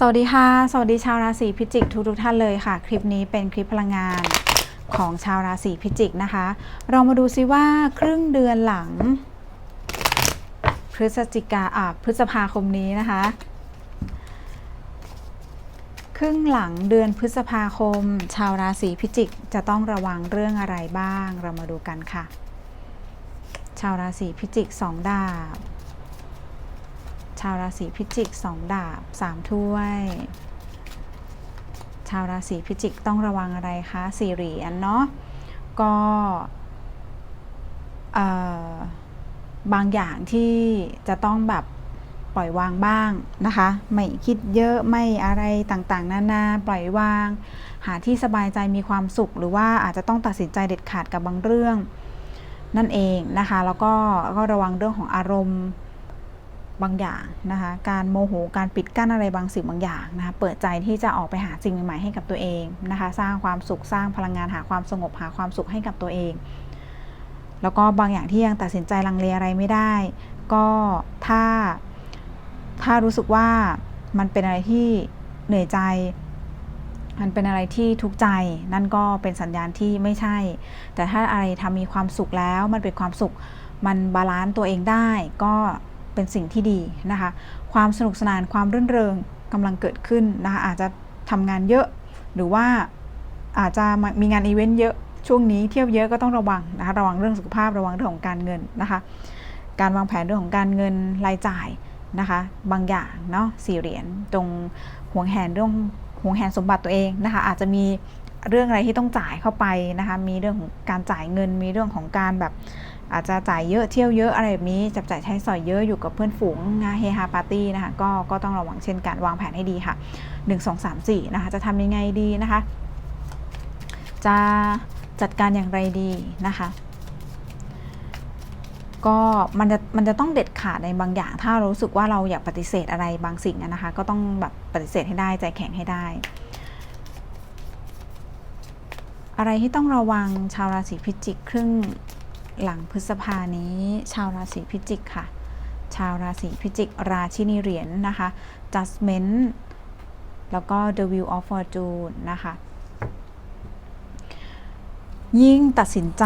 สวัสดีค่ะ สวัสดีชาวราศีพิจิกทุกทุกท่านเลยค่ะ คลิปนี้เป็นคลิปพลังงานของชาวราศีพิจิกนะคะ เรามาดูซิว่าครึ่งเดือนหลัง พฤศจิกาอ่าพฤษภาคมนี้นะคะ ครึ่งหลังเดือนพฤษภาคม ชาวราศีพิจิกจะต้องระวังเรื่องอะไรบ้าง เรามาดูกันค่ะ ชาวราศีพิจิกสองดาบ ชาวราศีพิจิกสองดาบสามถ้วย ชาวราศีพิจิกต้องระวังอะไรคะสี่เหรียญเนาะก็บางอย่างที่จะต้องแบบปล่อยวางบ้างนะคะ ไม่คิดเยอะไม่อะไรต่างๆนานาปล่อยวาง หาที่สบายใจมีความสุข หรือว่าอาจจะต้องตัดสินใจเด็ดขาดกับบางเรื่อง นั่นเองนะคะ แล้วก็ก็ระวังเรื่องของอารมณ์ บางอย่างนะคะการโมโหการปิดกั้นอะไรบางสิ่งบางอย่างนะคะเปิดใจที่จะออกไปหาสิ่งใหม่ๆให้กับตัวเองนะคะสร้างความสุขสร้างพลังงานหาความสงบหาความสุขให้กับตัวเอง แล้วก็บางอย่างที่ยังตัดสินใจลังเลอะไรไม่ได้ ก็ถ้าถ้ารู้สึกว่ามันเป็นอะไรที่เหนื่อยใจมันเป็นอะไรที่ทุกข์ใจนั่นก็เป็นสัญญาณที่ไม่ใช่ แต่ถ้าอะไรทำมีความสุขแล้วมันเป็นความสุขมันบาลานซ์ตัวเองได้ก็ เป็นสิ่งที่ดีนะคะ ความสนุกสนานความรื่นเริงกำลังเกิดขึ้นนะคะอาจจะทำงานเยอะ หรือว่าอาจจะมีงานอีเวนต์เยอะช่วงนี้เที่ยวเยอะก็ต้องระวังนะคะระวังเรื่องสุขภาพระวังเรื่องของการเงินนะคะ การวางแผนเรื่องของการเงินรายจ่ายนะคะ บางอย่างเนาะสี่เหรียญตรงห่วงแหนเรื่องห่วงแหนสมบัติตัวเองนะคะ อาจจะมีเรื่องอะไรที่ต้องจ่ายเข้าไปนะคะ มีเรื่องของการจ่ายเงิน มีเรื่องของการแบบ อาจจะจ่ายเยอะเที่ยวเยอะอะไรแบบนี้จับจ่ายใช้สอยเยอะอยู่กับเพื่อนฝูงงานเฮฮาปาร์ตี้นะคะก็ก็ต้องระวังเช่นกันวางแผนให้ดีค่ะ 1 2 3 4นะคะจะทำยังไงดีนะคะ จะจัดการอย่างไรดีนะคะก็มันจะมันจะต้องเด็ดขาดในบางอย่าง ถ้ารู้สึกว่าเราอยากปฏิเสธอะไรบางสิ่งนะคะ ก็ต้องแบบปฏิเสธให้ได้ใจแข็งให้ได้ อะไรที่ต้องระวังชาวราศีพิจิกครึ่ง หลังพฤษภานี้ ชาวราศีพิจิกค่ะ ชาวราศีพิจิก ราชินีเหรียญนนะคะ judgment แล้วก็ the wheel of fortune นะคะ ยิ่งตัดสินใจ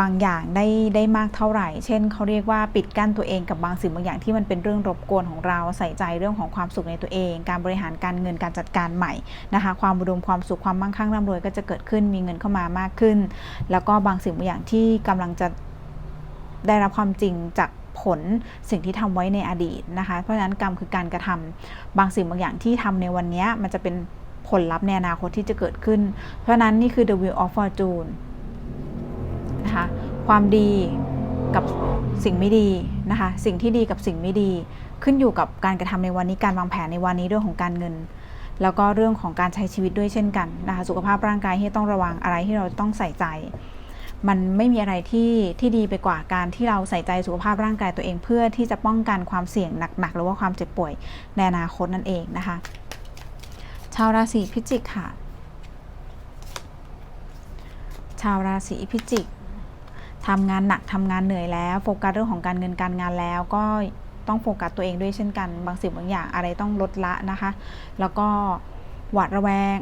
บางอย่างได้ได้มากเท่าไหร่ เช่นเขาเรียกว่าปิดกั้นตัวเองกับบางสิ่งบางอย่างที่มันเป็นเรื่องรบกวนของเราใส่ใจเรื่องของความสุขในตัวเอง การบริหารการเงินการจัดการใหม่นะคะ ความอุดมความสุขความมั่งคั่งร่ำรวยก็จะเกิดขึ้นมีเงินเข้ามามากขึ้น แล้วก็บางสิ่งบางอย่างที่กำลังจะ ได้รับความจริงจากผลสิ่งที่ทำไว้ในอดีตนะคะ เพราะฉะนั้นกรรมคือการกระทำบางสิ่งบางอย่างที่ทำในวันนี้มันจะเป็นผลลัพธ์ในอนาคตที่จะเกิดขึ้น เพราะฉะนั้นนี่คือ the wheel of fortune นะคะความดีกับสิ่งไม่ดีนะคะ สิ่งที่ดีกับสิ่งไม่ดี ขึ้นอยู่กับการกระทำในวันนี้การวางแผนในวันนี้เรื่องของการเงิน แล้วก็เรื่องของการใช้ชีวิตด้วยเช่นกันนะคะ สุขภาพร่างกายที่ต้องระวังอะไรที่เราต้องใส่ใจ มันไม่มีอะไรที่ที่ดีไปกว่าการที่เราใส่ใจสุขภาพร่างกายตัวเอง เพื่อที่จะป้องกันความเสี่ยงหนักๆ หรือว่าความเจ็บป่วยในอนาคตนั่นเองนะคะ ชาวราศีพิจิกค่ะ ชาวราศีพิจิกทำงานหนักทำงานเหนื่อยแล้วโฟกัสเรื่องของการเงินการงานแล้วก็ต้องโฟกัสตัวเองด้วยเช่นกัน บางสิ่งบางอย่างอะไรต้องลดละนะคะ แล้วก็หวาดระแวง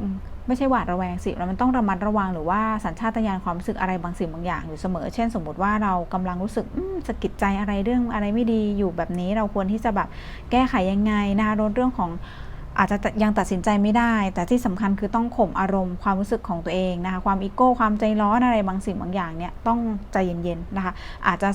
ไม่ใช่หวาดระแวงสิมันต้องระมัดระวังหรือว่าสัญชาตญาณความรู้สึกอะไรบางสิ่งบางอย่างอยู่เสมอ เช่น สมมติว่าเรากำลังรู้สึกสะกิดใจอะไรเรื่องอะไรไม่ดีอยู่แบบนี้เราควรที่จะแบบแก้ไขยังไงนะคะลดเรื่องของ อาจจะยังตัดสินใจไม่ได้ แต่ที่สำคัญคือต้องข่มอารมณ์ความรู้สึกของตัวเองนะคะ ความอีโก้ ความใจร้อนอะไรบางสิ่งบางอย่างเนี่ยต้องใจเย็นๆนะคะ อาจจะ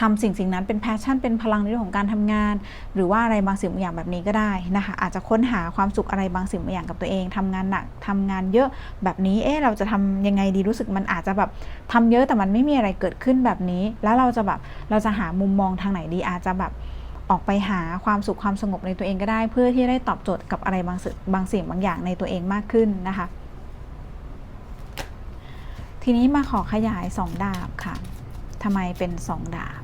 ทำสิ่งสิ่งนั้นเป็นแพชชั่น เป็นพลังในเรื่องของการทำงาน หรือว่าอะไรบางสิ่งบางอย่างแบบนี้ก็ได้นะคะ อาจจะค้นหาความสุขอะไรบางสิ่งบางอย่างกับตัวเองทำงานหนักทำงานเยอะแบบนี้ เอ๊ะเราจะทำยังไงดีรู้สึกมันอาจจะแบบทำเยอะแต่มันไม่มีอะไรเกิดขึ้นแบบนี้ แล้วเราจะแบบเราจะหามุมมองทางไหนดีอาจจะแบบ ออกไปหาความสุขความสงบในตัวเองก็ได้ เพื่อที่ได้ตอบโจทย์กับอะไรบางสิ่งบางสิ่งบางอย่างในตัวเองมากขึ้นนะคะ ทีนี้มาขอขยายสองดาบค่ะทำไมเป็นสองดาบ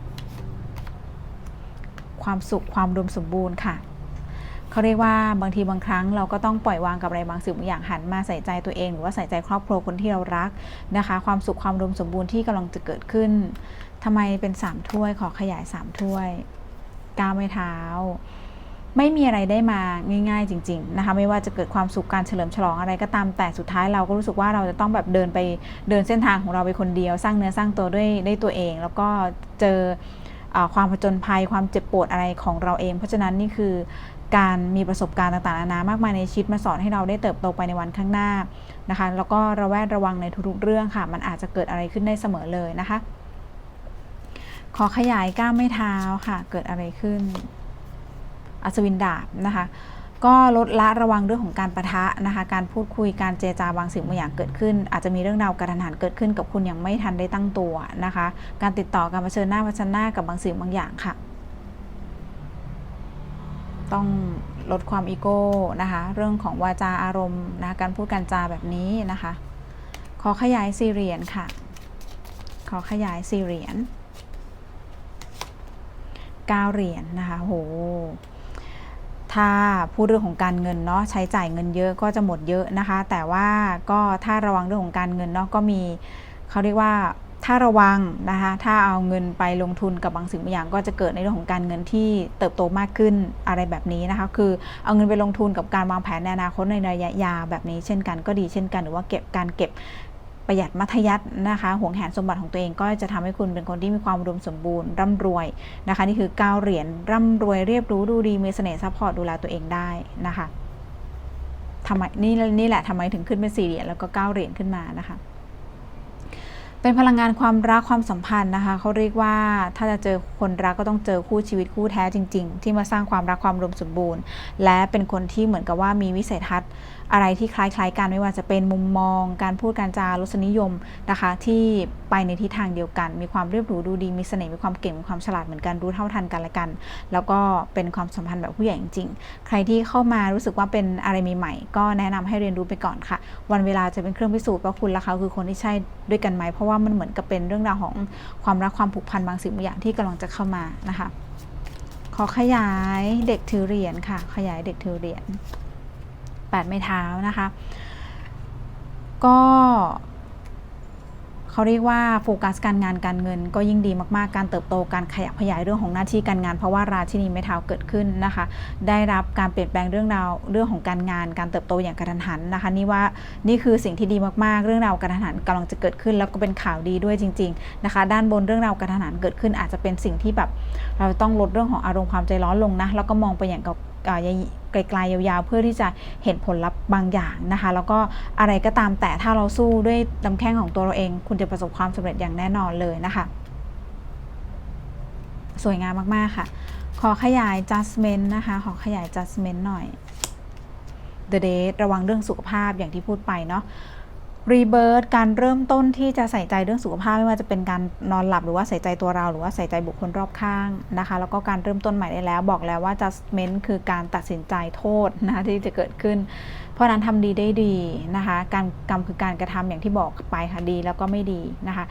ความสุขความรวมสมบูรณ์ค่ะเขาเรียกว่าบางทีบางครั้งเราก็ต้องปล่อยวางกับอะไรบางสิ่งบางอย่างหันมาใส่ใจตัวเอง หรือว่าใส่ใจครอบครัวคนที่เรารักนะคะ ความสุขความรวมสมบูรณ์ที่กำลังจะเกิดขึ้นทำไมเป็นสามถ้วยขอขยายสามถ้วย ก้าวไม่เท้า ไม่มีอะไรได้มาง่าย ๆ จริง ๆ นะคะ ไม่ว่าจะเกิดความสุขการเฉลิมฉลองอะไรก็ตามแต่สุดท้ายเราก็รู้สึกว่าเราจะต้องแบบเดินไปเดินเส้นทางของเราไปคนเดียว สร้างเนื้อสร้างตัวด้วยได้ตัวเอง แล้วก็เจอความผจญภัยความเจ็บปวดอะไรของเราเอง เพราะฉะนั้นนี่คือการมีประสบการณ์ต่างๆนานามากมายในชีวิตมาสอนให้เราได้เติบโตไปในวันข้างหน้านะคะ แล้วก็ระแวดระวังในทุกๆเรื่องค่ะ มันอาจจะเกิดอะไรขึ้นได้เสมอเลยนะคะ ขอขยายก้ามไม่เท้าค่ะ เกิดอะไรขึ้น อัศวินดาบนะคะ ก็ลดละระวังเรื่องของการประทะนะคะ การพูดคุยการเจจาวางสิ่งบางอย่างเกิดขึ้น อาจจะมีเรื่องราวกระทันหันเกิดขึ้นกับคุณยังไม่ทันได้ตั้งตัวนะคะ การติดต่อการเผชิญหน้าเผชิญหน้ากับบางสิ่งบางอย่างค่ะ ต้องลดความอีโก้นะคะ เรื่องของวาจาอารมณ์นะะการพูดการจาแบบนี้นะคะ ขอขยายสี่เหรียญค่ะ ขอขยายสี่เหรียญ 9 เหรียญนนะคะโหถ้าพูดเรื่องของการเงินเนาะใช้จ่ายเงินเยอะก็จะหมดเยอะนะคะ แต่ว่าก็ถ้าระวังเรื่องของการเงินเนาะก็มีเขาเรียกว่าถ้าระวังนะคะถ้าเอาเงินไปลงทุนกับบางสิ่งบางอย่าง ก็จะเกิดในเรื่องของการเงินที่เติบโตมากขึ้นอะไรแบบนี้นะคะ คือเอาเงินไปลงทุนกับการวางแผนในอนาคตในระยะยาวแบบนี้เช่นกันก็ดีเช่นกันหรือว่าเก็บการเก็บ ประหยัดมัธยัตินะคะห่วงแหนสมบัติของตัวเองก็จะทำให้คุณเป็นคนที่มีความอุดมสมบูรณ์ร่ำรวยนะคะนี่คือ9เหรียญร่ำรวยเรียบรู้ดูดีมีเสน่ห์ซัพพอร์ตดูแลตัวเองได้นะคะทำไมนี่นี่แหละทำไมถึงขึ้นเป็นสี่เหรียญแล้วก็เก้าเหรียญขึ้นมานะคะ เป็นพลังงานความรักความสัมพันธ์นะคะเขาเรียกว่าถ้าจะเจอคนรักก็ต้องเจอคู่ชีวิตคู่แท้จริง ๆ ที่มาสร้างความรักความรวมสมบูรณ์ และเป็นคนที่เหมือนกับว่ามีวิสัยทัศน์อะไรที่คล้ายๆกันไม่ว่าจะเป็นมุมมอง การพูดการจารสนิยมนะคะ ที่ไปในทิศทางเดียวกัน มีความเรียบหรูดูดีมีเสน่ห์มีความเก่งมีความฉลาดเหมือนกันรู้เท่าทันกันและกัน แล้วก็เป็นความสัมพันธ์แบบผู้ใหญ่จริงๆ ใครที่เข้ามารู้สึกว่าเป็นอะไรใหม่ๆก็แนะนำให้เรียนรู้ไปก่อนค่ะ วันเวลาจะเป็นเครื่องพิสูจน์ว่าคุณและเขาคือคนที่ใช่ด้วยกันไหมเพราะว่ามันเหมือนกับเป็นเรื่องราวของความรักความผูกพันบางสิ่งบางอย่างที่กำลังจะเข้ามานะคะ ขอขยายเด็กถือเหรียญค่ะ ขยายเด็กถือเหรียญแปดไม้เท้านะคะ ก็ เขาเรียกว่าโฟกัสการงานการเงิน ก็ยิ่งดีมากๆ การเติบโตการขยับขยายเรื่องของหน้าที่การงาน เพราะว่าราชินีไม้เท้าเกิดขึ้นนะคะ ได้รับการเปลี่ยนแปลงเรื่องราวเรื่องของการงาน การเติบโตอย่างกระทันหันนะคะ นี่ว่านี่คือสิ่งที่ดีมากๆ เรื่องราวกระทันหันกำลังจะเกิดขึ้น แล้วก็เป็นข่าวดีด้วยจริง ๆนะคะ ด้านบนเรื่องราวกระทันหันเกิดขึ้นอาจจะเป็นสิ่งที่แบบ เราต้องลดเรื่องของอารมณ์ความใจร้อนลงนะแล้วก็มองไปอย่างกับ ไกลๆยาวๆ เพื่อที่จะเห็นผลลัพธ์บางอย่างนะคะ แล้วก็อะไรก็ตามแต่ถ้าเราสู้ด้วยลำแข้งของตัวเราเอง คุณจะประสบความสำเร็จอย่างแน่นอนเลยนะคะ สวยงามมากๆค่ะ ขอขยาย judgment นะคะ ขอขยาย judgment หน่อย the date ระวังเรื่องสุขภาพอย่างที่พูดไปเนาะ รีเบิร์การเริ่มต้นที่จะใส่ใจเรื่องสุขภาพไม่ว่าจะเป็นการนอนหลับหรือว่าใส่ใจตัวเรา หรือว่าใส่ใจบุคคลรอบข้างนะคะ แล้วก็การเริ่มต้นใหม่ได้แล้ว บอกแล้วว่า judgment คือการตัดสินใจโทษนะคะที่จะเกิดขึ้น เพราะนั้นทำดีได้ดีนะคะ การกรรมคือการกระทำอย่างที่บอกไปค่ะดีแล้วก็ไม่ดีนะคะ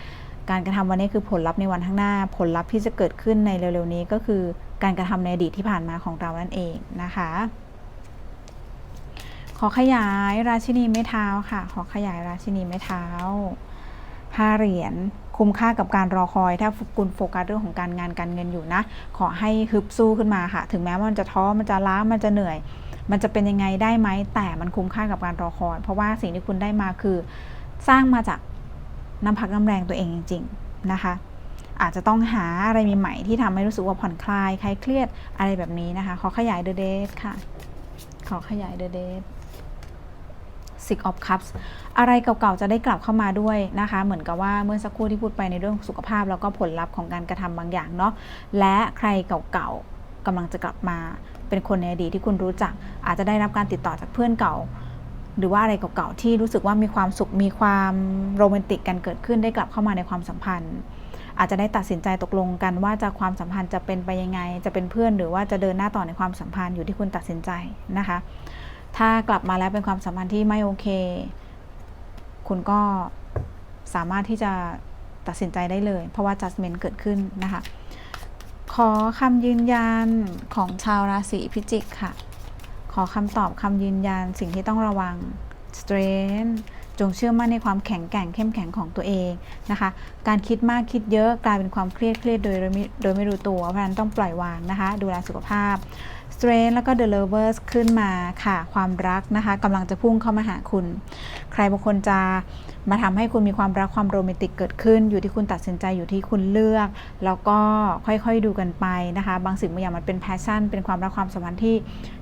การกระทำวันนี้คือผลลัพธ์ในวันข้างหน้า ผลลัพธ์ที่จะเกิดขึ้นในเร็วๆนี้ก็คือการกระทำในอดีตที่ผ่านมาของเรานั่นเองนะคะ ขอขยายราชินีไม้เท้าค่ะ ขอขยายราชินีไม้เท้าห้าเหรียญคุ้มค่ากับการรอคอย ถ้าคุณโฟกัสเรื่องของการงานการเงินอยู่นะ ขอให้ฮึบสู้ขึ้นมาค่ะ ถึงแม้ว่ามันจะท้อมันจะล้ามันจะเหนื่อย มันจะเป็นยังไงได้ไหม แต่มันคุ้มค่ากับการรอคอย เพราะว่าสิ่งที่คุณได้มาคือ สร้างมาจากน้ำพักน้ำแรงตัวเองจริง ๆ นะคะ อาจจะต้องหาอะไรใหม่ๆที่ทำให้รู้สึกว่าผ่อนคลายคลายเครียดอะไรแบบนี้นะคะ ขอขยายเดอะเดทค่ะ ขอขยายเดอะเดท Six of Cups อะไรเก่าๆจะได้กลับเข้ามาด้วยนะคะ เหมือนกับว่าเมื่อสักครู่ที่พูดไปในเรื่องสุขภาพ แล้วก็ผลลัพธ์ของการกระทำบางอย่างเนาะและใครเก่าๆกำลังจะกลับมา เป็นคนในอดีตที่คุณรู้จัก อาจจะได้รับการติดต่อจากเพื่อนเก่า หรือว่าอะไรเก่าๆที่รู้สึกว่ามีความสุขมีความโรแมนติกกันเกิดขึ้นได้กลับเข้ามาในความสัมพันธ์อาจจะได้ตัดสินใจตกลงกันว่าจะความสัมพันธ์จะเป็นไปยังไง จะเป็นเพื่อนหรือว่าจะเดินหน้าต่อในความสัมพันธ์อยู่ที่คุณตัดสินใจนะคะ ถ้ากลับมาแล้วเป็นความสัมพันธ์ที่ไม่โอเค คุณก็สามารถที่จะตัดสินใจได้เลย เพราะว่า judgment เกิดขึ้นนะคะ ขอคำยืนยันของชาวราศีพิจิกค่ะ ขอคำตอบคำยืนยันสิ่งที่ต้องระวัง strength จงเชื่อมั่นในความแข็งแกร่งเข้มแข็งของตัวเองนะคะ การคิดมากคิดเยอะกลายเป็นความเครียดเครียดโดยไม่โดยไม่รู้ตัว เพราะฉะนั้นต้องปล่อยวางนะคะ ดูแลสุขภาพ Strength แล้วก็ The Lovers ขึ้นมาค่ะ ความรักนะคะกำลังจะพุ่งเข้ามาหาคุณ ใครบางคนจะ มาทำให้คุณมีความรักความโรแมนติกเกิดขึ้น อยู่ที่คุณตัดสินใจอยู่ที่คุณเลือก แล้วก็ค่อยๆดูกันไปนะคะ บางสิ่งบางอย่างมันเป็นแพชชั่น เป็นความรักความสัมพันธ์ที่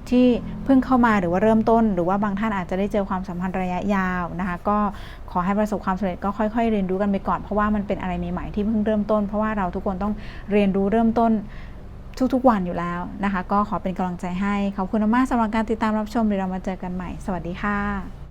ที่เพิ่งเข้ามาหรือว่าเริ่มต้น หรือว่าบางท่านอาจจะได้เจอความสัมพันธ์ระยะยาวนะคะ ก็ขอให้ประสบความสำเร็จก็ค่อย ๆ เรียนรู้กันไปก่อนเพราะว่ามันเป็นอะไรใหม่ๆที่เพิ่งเริ่มต้น เพราะว่าเราทุกคนต้องเรียนรู้เริ่มต้นทุกๆวันอยู่แล้วนะคะ ก็ขอเป็นกำลังใจให้ขอบคุณมากๆสำหรับการติดตามรับชมเดี๋ยวเรามาเจอกันใหม่ สวัสดีค่ะ